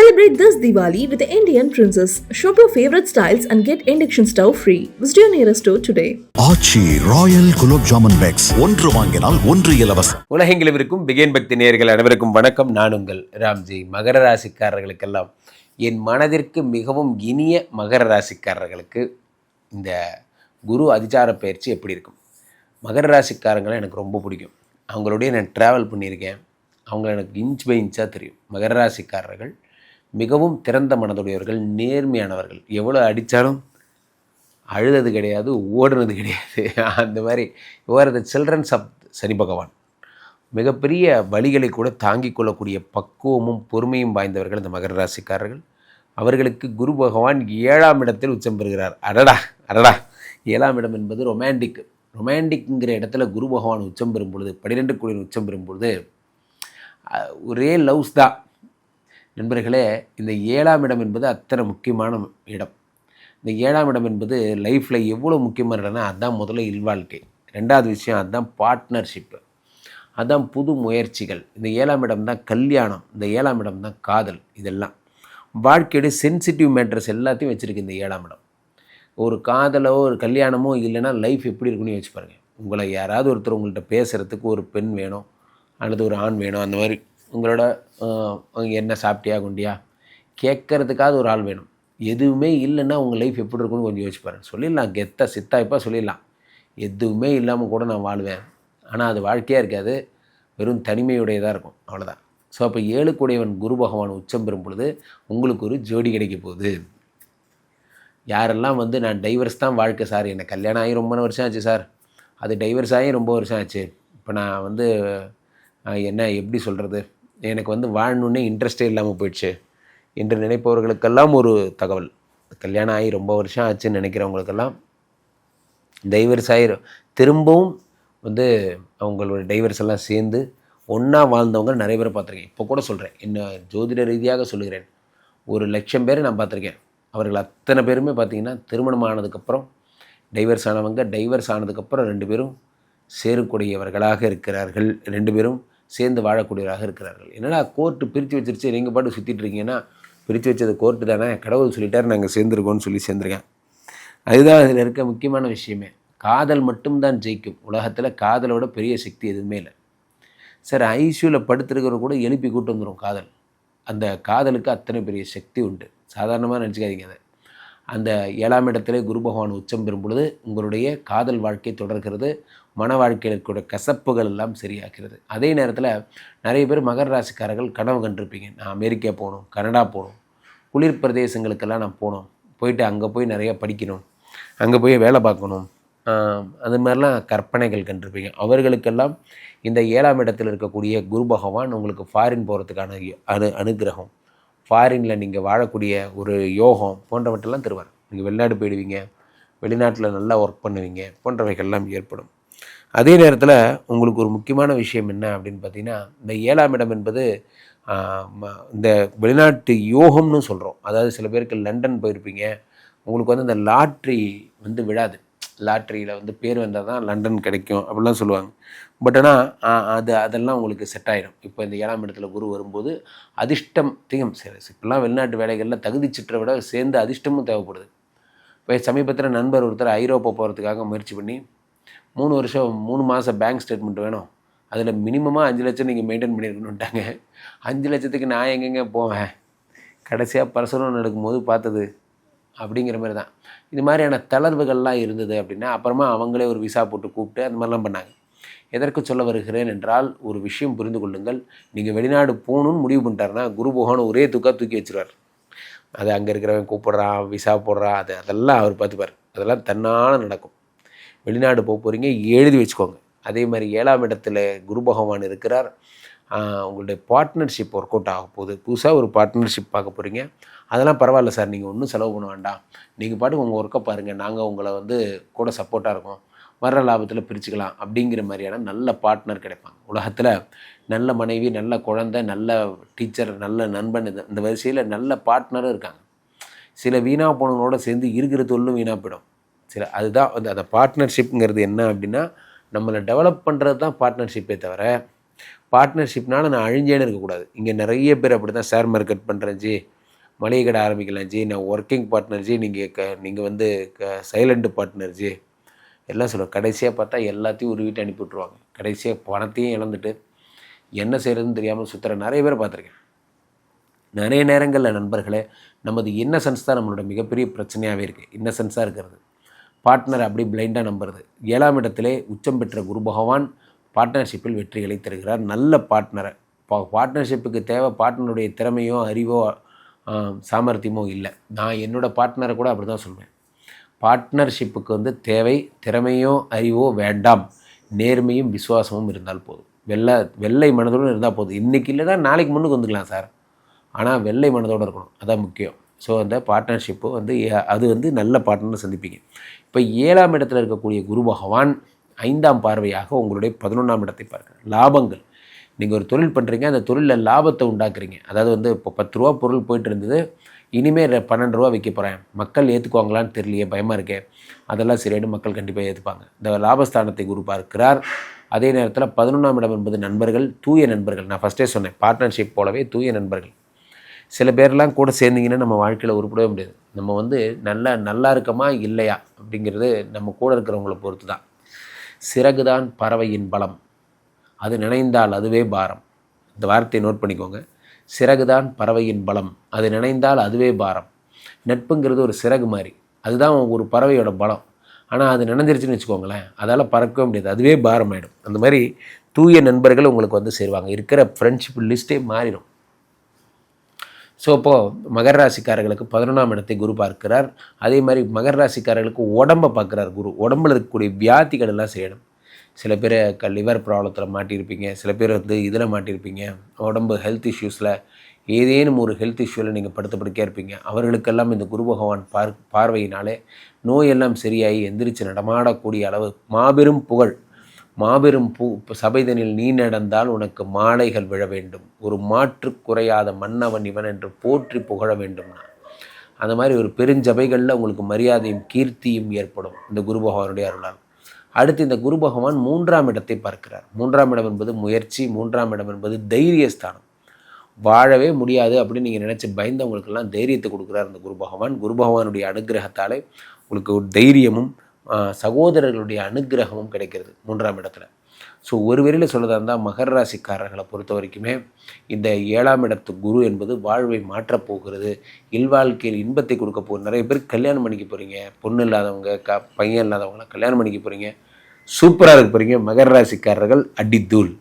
Celebrate this Diwali with the Indian Princess. Shop your favorite styles and get induction stove free. Visit your nearest store today. Aachi royal gulab jamun packs. ஒன்று வாங்கினால் ஒன்று இலவசம். உலகெங்கிலும் இருக்கும் began பக்தி நேயர்கள் அனைவருக்கும் வணக்கம். நான் உங்கள் ராம்ஜி. மகர ராசிக்காரர்களுக்கெல்லாம் என் மனதிற்கு மிகவும் இனிய மகர ராசிக்காரர்களுக்கு இந்த குரு அதிச்சார பயிற்சி எப்படி இருக்கும்? மகர ராசிக்காரங்களை எனக்கு ரொம்ப பிடிக்கும். அவங்களோடய நான் ட்ராவல் பண்ணியிருக்கேன். அவங்கள எனக்கு இன்ச் பை இன்ச்சாக தெரியும். மகர ராசிக்காரர்கள் மிகவும் திறந்த மனதுடையவர்கள் நேர்மையானவர்கள். எவ்வளோ அடித்தாலும் அழுதது கிடையாது ஓடுனது கிடையாது. அந்த மாதிரி your the children's of Shani Bhagavan. மிகப்பெரிய வழிகளை கூட தாங்கிக் கொள்ளக்கூடிய பக்குவமும் பொறுமையும் வாய்ந்தவர்கள் இந்த மகர ராசிக்காரர்கள். அவர்களுக்கு குரு பகவான் ஏழாம் இடத்தில் உச்சம் பெறுகிறார். அடடா அடடா. ஏழாம் இடம் என்பது ரொமான்டிக் ரொமான்டிக்ங்கிற இடத்துல குரு பகவான் உச்சம் பெறும் பொழுது பன்னிரெண்டு கோடியின் உச்சம் பெறும் பொழுது ஒரே லவ்ஸ் தான். நண்பர்களே இந்த ஏழாம் இடம் என்பது அத்தனை முக்கியமான இடம். இந்த ஏழாம் இடம் என்பது லைஃப்பில் எவ்வளோ முக்கியமான இடம்னா அதுதான் முதல்ல இல்வாழ்க்கை. ரெண்டாவது விஷயம் அதுதான் பார்ட்னர்ஷிப்பு அதுதான் புது முயற்சிகள். இந்த ஏழாம் இடம் தான் கல்யாணம். இந்த ஏழாம் இடம் தான் காதல். இதெல்லாம். வாழ்க்கையுடைய சென்சிட்டிவ் மேட்டர்ஸ் எல்லாத்தையும் வச்சுருக்கு இந்த ஏழாம் இடம். ஒரு காதலோ ஒரு கல்யாணமோ இல்லைன்னா லைஃப் எப்படி இருக்குன்னு யோசிச்சு பாருங்கள் உங்களை யாராவது ஒருத்தர் உங்கள்கிட்ட பேசுகிறதுக்கு ஒரு பெண் வேணும் அல்லது ஒரு ஆண் வேணும் அந்த மாதிரி. உங்களோட என்ன சாப்பிட்டியா குண்டியா? கேட்குறதுக்காவது ஒரு ஆள் வேணும். எதுவுமே இல்லைன்னா உங்கள் லைஃப் எப்படி இருக்குன்னு கொஞ்சம் யோசிச்சு பாருங்கள் சொல்லிடலாம். கெத்த சித்தாய்ப்பாக சொல்லிடலாம். எதுவுமே இல்லாமல் கூட நான் வாழ்வேன். ஆனால் அது வாழ்க்கையாக இருக்காது. வெறும் தனிமையுடையதாக இருக்கும். அவ்வளோதான் ஸோ அப்போ ஏழுக்குடையவன் குரு பகவான் உச்சம் பெறும் பொழுது உங்களுக்கு ஒரு ஜோடி கிடைக்க போகுது. யாரெல்லாம் வந்து நான் டைவர்ஸ் தான் வாழ்க்கை சார் என்னை கல்யாணம் ஆகி ரொம்ப வருஷம் ஆச்சு சார். அது டைவர்ஸ் ஆகி ரொம்ப வருஷம் ஆச்சு. இப்போ நான் வந்து என்ன எப்படி சொல்கிறது எனக்கு வந்து வாழணுன்னே இன்ட்ரெஸ்டே இல்லாமல் போயிடுச்சு. என்று நினைப்பவர்களுக்கெல்லாம் ஒரு தகவல். கல்யாணம் ஆகி ரொம்ப வருஷம் ஆச்சுன்னு நினைக்கிறவங்களுக்கெல்லாம் டைவர்ஸ் ஆகி திரும்பவும் வந்து அவங்களோட டைவர்ஸ் எல்லாம் சேர்ந்து ஒன்றா வாழ்ந்தவங்க நிறைய பேரை பார்த்துருக்கேன். இப்போ கூட சொல்கிறேன் என்ன ஜோதிட ரீதியாக சொல்லுகிறேன். ஒரு லட்சம் பேரை நான் பார்த்துருக்கேன். அவர்கள் அத்தனை பேருமே பார்த்தீங்கன்னா திருமணம் ஆனதுக்கப்புறம் டைவர்ஸ் ஆனவங்க டைவர்ஸ் ஆனதுக்கப்புறம் ரெண்டு பேரும் சேரக்கூடியவர்களாக இருக்கிறார்கள். ரெண்டு பேரும் சேர்ந்து வாழக்கூடியவராக இருக்கிறார்கள். என்னடா கோர்ட்டு பிரித்து வச்சிருச்சு நீங்கள் பாட்டு சுற்றிட்டு இருக்கீங்கன்னா பிரித்து வச்சது கோர்ட்டு தானே கடவுள் சொல்லிட்டார் நாங்கள் சேர்ந்துருக்கோம்னு சொல்லி சேர்ந்துருக்கேன். அதுதான் அதில் இருக்க முக்கியமான விஷயமே. காதல் மட்டும்தான் ஜெயிக்கும். உலகத்தில் காதலோட பெரிய சக்தி எதுவுமே இல்லை. சார் ஐசியூவில் படுத்திருக்கிறவர் கூட எழுப்பி கூட்டு வந்துடும் காதல். அந்த காதலுக்கு அத்தனை பெரிய சக்தி உண்டு. சாதாரணமாக நினச்சிக்காதீங்க அதை. அந்த ஏழாம் இடத்திலே குரு பகவான் உச்சம் பெறும் பொழுது உங்களுடைய காதல் வாழ்க்கை தொடர்கிறது மன வாழ்க்கையில் இருக்கக்கூடிய கசப்புகள் எல்லாம் சரியாகிறது. அதே நேரத்தில் நிறைய பேர் மகர ராசிக்காரர்கள் கனவு கண்டிருப்பீங்க. நான் அமெரிக்கா போகணும் கனடா போகணும் குளிர் பிரதேசங்களுக்கெல்லாம் நான் போகணும் போயிட்டு அங்கே போய் நிறையா படிக்கணும் அங்கே போய் வேலை பார்க்கணும். அது மாதிரிலாம் கற்பனைகள் கண்டிருப்பீங்க. அவர்களுக்கெல்லாம் இந்த ஏழாம் இடத்தில் இருக்கக்கூடிய குரு பகவான் உங்களுக்கு ஃபாரின் போகிறதுக்கான அனு அனுகிரகம். ஃபாரினில் நீங்கள் வாழக்கூடிய ஒரு யோகம் போன்றவற்றெல்லாம் தருவார். நீங்கள் வெளிநாடு போயிடுவீங்க வெளிநாட்டில் நல்லா ஒர்க் பண்ணுவீங்க போன்றவைகள்லாம் ஏற்படும். அதே நேரத்தில் உங்களுக்கு ஒரு முக்கியமான விஷயம் என்ன அப்படின்னு பார்த்தீங்கன்னா இந்த ஏழாம் இடம் என்பது இந்த வெளிநாட்டு யோகம்னு சொல்கிறோம் அதாவது சில பேருக்கு லண்டன் போயிருப்பீங்க உங்களுக்கு வந்து இந்த லாட்ரி வந்து விழாது. லாட்ரியில் வந்து பேர் வந்தால் தான் லண்டன் கிடைக்கும் அப்படிலாம் சொல்லுவாங்க. பட் ஆனால் அது அதெல்லாம் உங்களுக்கு செட் ஆகிடும் இப்போ இந்த ஏழாம் இடத்துல குரு வரும்போது அதிர்ஷ்டம் திகம். சரி இப்போல்லாம் வெளிநாட்டு வேலைகளில் தகுதி சுற்றை விட சேர்ந்து அதிர்ஷ்டமும் தேவைப்படுது. இப்போ சமீபத்தில் நண்பர் ஒருத்தர் ஐரோப்பா போகிறதுக்காக முயற்சி பண்ணி மூணு வருஷம் மூணு மாதம் பேங்க் ஸ்டேட்மெண்ட் வேணும். அதில் மினிமமாக அஞ்சு லட்சம் நீங்கள் மெயின்டைன் பண்ணியிருக்கணுன்ட்டாங்க அஞ்சு லட்சத்துக்கு நான் எங்கெங்கே போவேன்? கடைசியாக பரிசனம் நடக்கும்போது பார்த்தது அப்படிங்கிற மாதிரி தான். இது மாதிரியான தளர்வுகள்லாம் இருந்தது அப்படின்னா அப்புறமா அவங்களே ஒரு விசா போட்டு கூப்பிட்டு அந்த மாதிரிலாம் பண்ணாங்க. எதற்கு சொல்ல வருகிறேன் என்றால் ஒரு விஷயம் புரிந்து கொள்ளுங்கள். நீங்கள் வெளிநாடு போகணும்னு முடிவு பண்ணிட்டாருன்னா குரு பகவான் ஒரே தூக்கா தூக்கி வச்சிருவார். அது அங்கே இருக்கிறவன் கூப்பிட்றான் விசா போடுறான் அது அதெல்லாம் அவர் பார்த்துப்பார். அதெல்லாம் தன்னால் நடக்கும். வெளிநாடு போக போகிறீங்க எழுதி வச்சுக்கோங்க. அதே மாதிரி ஏழாம் இடத்துல குரு பகவான் இருக்கிறார். உங்களுடைய பார்ட்னர்ஷிப் ஒர்க் அவுட் ஆக போகுது. புதுசாக ஒரு பார்ட்னர்ஷிப் பார்க்க போகிறீங்க அதெல்லாம் பரவாயில்ல சார். நீங்கள் ஒன்றும் செலவு பண்ண வேண்டாம். நீங்கள் பாட்டுக்கு உங்கள் ஒர்க்கை பாருங்கள் நாங்கள் உங்களை வந்து கூட சப்போர்ட்டாக இருக்கோம். வர்ற லாபத்தில் பிரிச்சுக்கலாம் அப்படிங்கிற மாதிரியான நல்ல பார்ட்னர் கிடைப்பாங்க. உலகத்தில் நல்ல மனைவி நல்ல குழந்தை நல்ல டீச்சர் நல்ல நண்பன் இது இந்த வரிசையில் நல்ல பார்ட்னரும் இருக்காங்க. சில வீணாக போனவங்களோட சேர்ந்து இருக்கிற தொழிலும் வீணாக போயிடும். சில அதுதான் அந்த அந்த பார்ட்னர்ஷிப்புங்கிறது என்ன அப்படின்னா நம்மளை டெவலப் பண்ணுறது தான் பார்ட்னர்ஷிப்பே தவிர பார்ட்னர்ஷிப்னால நான் அழிஞ்சேன்னு இருக்கக்கூடாது. இங்கே நிறைய பேர் அப்படி தான் ஷேர் மார்க்கெட் பண்ணுறேன் ஜி. மளிகை கடை ஆரம்பிக்கலாம் ஜி. நான் ஒர்க்கிங் பார்ட்னர் ஜி. நீங்கள் க நீங்கள் வந்து க சைலண்ட் பார்ட்னர் ஜி. எல்லாம் சொல்லுவோம் கடைசியாக பார்த்தா எல்லாத்தையும் உருவிட்டு அனுப்பி விட்ருவாங்க கடைசியாக பணத்தையும் இழந்துட்டு என்ன செய்கிறதுன்னு தெரியாமல் சுற்றுற நிறைய பேர் பார்த்துருக்கேன். நிறைய நேரங்களில் நண்பர்களே நமது இன்னசென்ஸ் தான் நம்மளோட மிகப்பெரிய பிரச்சனையாகவே இருக்குது இன்னசென்ஸாக இருக்கிறது. பார்ட்னர் அப்படி பிளைண்டாக நம்புறது. ஏழாம் இடத்திலே உச்சம் பெற்ற குரு பகவான் பார்ட்னர்ஷிப்பில் வெற்றிகளை தருகிறார். நல்ல பார்ட்னரை பா பார்ட்னர்ஷிப்புக்கு தேவை பார்ட்னருடைய திறமையோ அறிவோ சாமர்த்தியமோ இல்லை. நான் என்னோடய பார்ட்னரை கூட அப்படி தான் சொல்வேன். பார்ட்னர்ஷிப்புக்கு வந்து தேவை திறமையோ அறிவோ வேண்டாம். நேர்மையும் விசுவாசமும் இருந்தால் போதும். வெள்ளை வெள்ளை மனதோடு இருந்தால் போதும். இன்றைக்கி இல்லைன்னா நாளைக்கு முன்னுக்கு வந்துக்கலாம் சார். ஆனால் வெள்ளை மனதோடு இருக்கணும். அதான் முக்கியம். ஸோ அந்த பார்ட்னர்ஷிப்பு வந்து ஏ- அது வந்து நல்ல பார்ட்னர் சந்திப்பீங்க. இப்போ ஏழாம் இடத்துல இருக்கக்கூடிய குரு பகவான் ஐந்தாம் பார்வையாக உங்களுடைய பதினொன்றாம் இடத்தை பார்க்குறார் லாபங்கள். நீங்கள் ஒரு தொழில் பண்ணுறீங்க அந்த தொழிலில் லாபத்தை உண்டாக்குறீங்க. அதாவது வந்து இப்போ பத்து ரூபா பொருள் போயிட்டு இருந்தது இனிமேல் பன்னெண்டு ரூபா விற்க போகிறேன் மக்கள் ஏற்றுக்குவாங்களான்னு தெரியலையே பயமாக இருக்கே. அதெல்லாம் சரியாயிடும் மக்கள் கண்டிப்பாக ஏற்றுப்பாங்க இந்த லாபஸ்தானத்தை குரு பார்க்கிறார். அதே நேரத்தில் பதினொன்றாம் இடம் என்பது நண்பர்கள் தூய நண்பர்கள். நான் ஃபஸ்ட்டே சொன்னேன் பார்ட்னர்ஷிப் போலவே தூய நண்பர்கள். சில பேர்லாம் கூட சேர்ந்தீங்கன்னா நம்ம வாழ்க்கையில் உருப்படவே முடியாது. நம்ம வந்து நல்லா நல்லா இருக்கமா இல்லையா அப்படிங்கிறது நம்ம கூட இருக்கிறவங்கள பொறுத்து தான் சிறகுதான் பறவையின் பலம். அது நினைந்தால் அதுவே பாரம். இந்த வார்த்தையை நோட் பண்ணிக்கோங்க. சிறகுதான் பறவையின் பலம். அது நினைந்தால் அதுவே பாரம். நட்புங்கிறது ஒரு சிறகு மாதிரி. அதுதான் ஒரு பறவையோட பலம். ஆனால் அது நினைஞ்சிருச்சுன்னு வச்சுக்கோங்களேன். அதால் பறக்கவே முடியாது. அதுவே பாரம் ஆகிடும் அந்த மாதிரி தூய நண்பர்கள் உங்களுக்கு வந்து சேருவாங்க. இருக்கிற ஃப்ரெண்ட்ஷிப் லிஸ்ட்டே மாறிடும். ஸோ இப்போது மகர ராசிக்காரர்களுக்கு பதினொன்றாம் இடத்தை குரு பார்க்கிறார். அதே மாதிரி மகர ராசிக்காரர்களுக்கு உடம்பை பார்க்குறார் குரு. உடம்புல இருக்கக்கூடிய வியாதிகள் எல்லாம் செய்யணும். சில பேர் க லிவர் ப்ராப்ளத்தில் மாட்டியிருப்பீங்க. சில பேர் வந்து இதில் மாட்டியிருப்பீங்க. உடம்பு ஹெல்த் இஷ்யூஸில் ஏதேனும் ஒரு ஹெல்த் இஷ்யூவில் நீங்கள் படுத்த படுக்கையாக இருப்பீங்க. அவர்களுக்கெல்லாம் இந்த குரு பகவான் பார் பார்வையினாலே நோயெல்லாம் சரியாகி எந்திரிச்சு நடமாடக்கூடிய அளவு மாபெரும் புகழ். மாபெரும் பூ சபைதனில் நீ நடந்தால் உனக்கு மாலைகள் விழ வேண்டும். ஒரு மாற்று குறையாத மன்னவன் இவன் என்று போற்றி புகழ வேண்டும்னா அந்த மாதிரி ஒரு பெருஞ்சபைகளில் உங்களுக்கு மரியாதையும் கீர்த்தியும் ஏற்படும் இந்த குரு பகவானுடைய அருளால். அடுத்து இந்த குரு பகவான் மூன்றாம் இடத்தை பார்க்கிறார். மூன்றாம் இடம் என்பது முயற்சி மூன்றாம் இடம் என்பது தைரியஸ்தானம். வாழவே முடியாது அப்படின்னு நீங்கள் நினச்சி பயந்தவங்களுக்கெல்லாம் தைரியத்தை கொடுக்குறார் இந்த குரு பகவான். குரு பகவானுடைய அனுகிரகத்தாலே உங்களுக்கு ஒரு தைரியமும் சகோதரர்களுடைய அனுகிரகமும் கிடைக்கிறது மூன்றாம் இடத்துல. ஸோ ஒரு வரையில் சொல்லதாக இருந்தால் மகர ராசிக்காரர்களை பொறுத்த வரைக்குமே இந்த ஏழாம் இடத்து குரு என்பது வாழ்வை மாற்றப் போகிறது. இல்வாழ்க்கையில் இன்பத்தை கொடுக்க போகுது. நிறைய பேர் கல்யாணம் பண்ணிக்க போகிறீங்க பொண்ணு இல்லாதவங்க க பையன் இல்லாதவங்களாம் கல்யாணம் பண்ணிக்க போகிறீங்க சூப்பராக இருக்க போகிறீங்க மகர ராசிக்காரர்கள் அடித்தூள்.